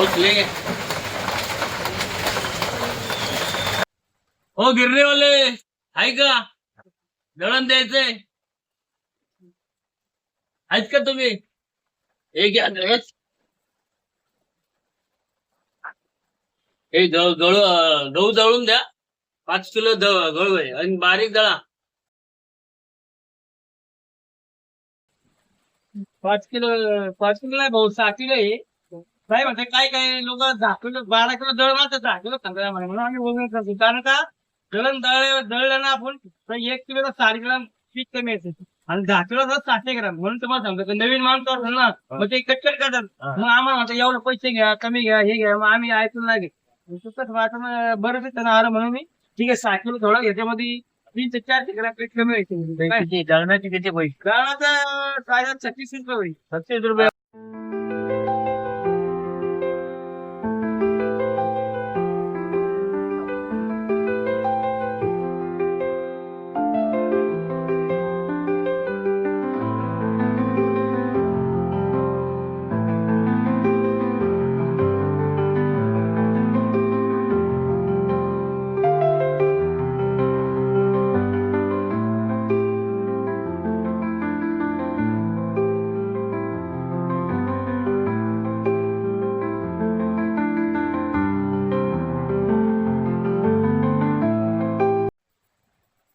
आले हो गिरणेवाले आहे का? दळण द्यायचंय. आहेत का तुम्ही? हे घ्या दळण. हे गहू गळू गहू दळून द्या. पाच किलो द- गहू आहे. आणि बारीक दळा. पाच किलो पाच किलो नाही भाऊ सहा किलो आहे. काय म्हणते काय काय लोक दहा किलो बारा किलो दळ मारतात दहा किलो सांगतात म्हणे म्हणून आम्ही वजन करतो कारण का दळण दळ दळलं ना आपण तर एक किलो साठ ग्राम पीक कमी येते आणि दहा किलो सातशे ग्राम म्हणून तुम्हाला सांगतो का नवीन माणूस ना मग ते कटकट करतात. मग आम्हाला म्हणतात एवढं पैसे घ्या कमी घ्या हे घ्या. मग आम्ही ऐकून नाही घेत तसंच वाटून बरं त्यांना आलं म्हणून मी ठीक आहे सहा किलो थोडा याच्यामध्ये तीन ते चारशे ग्राम पीठ कमी व्हायचे काय? किती दळणाचे किती पैसे? दळणाचं साधारण छत्तीस रुपये होईल. छत्तीस रुपये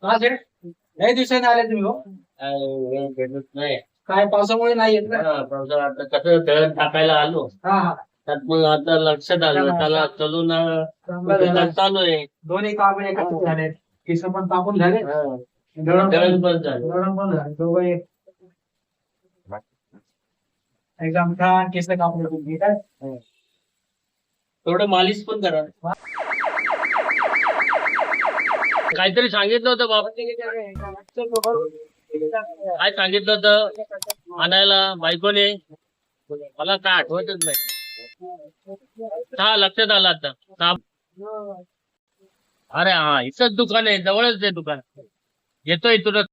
हा लय दिवसांनी आले तुम्ही हो. काय नाही पावसामुळे नाही येत ना? हा, पावसाळ्यात आता कसं दळण टाकायला आलो. हा हा. त्यात मग आता लक्षात आलं त्याला चलून अं, झालं. चालू आहे. दोन्ही काम एकाच झाले केस पण कापून झाले. दळण दळण पण झालं. दळण पण झाले. दोघं एक एकदम छान केस कापून तुम्ही. काय थोडं मालिश पण करा. काहीतरी सांगितलं होतं बाबा. काय सांगितलं होतं? आणायला बायकोने? मला काय आठवतच नाही. हा लक्षात आलं आता. का- अरे हा इथंच दुकान आहे जवळच आहे दुकान. येतो इथूनच.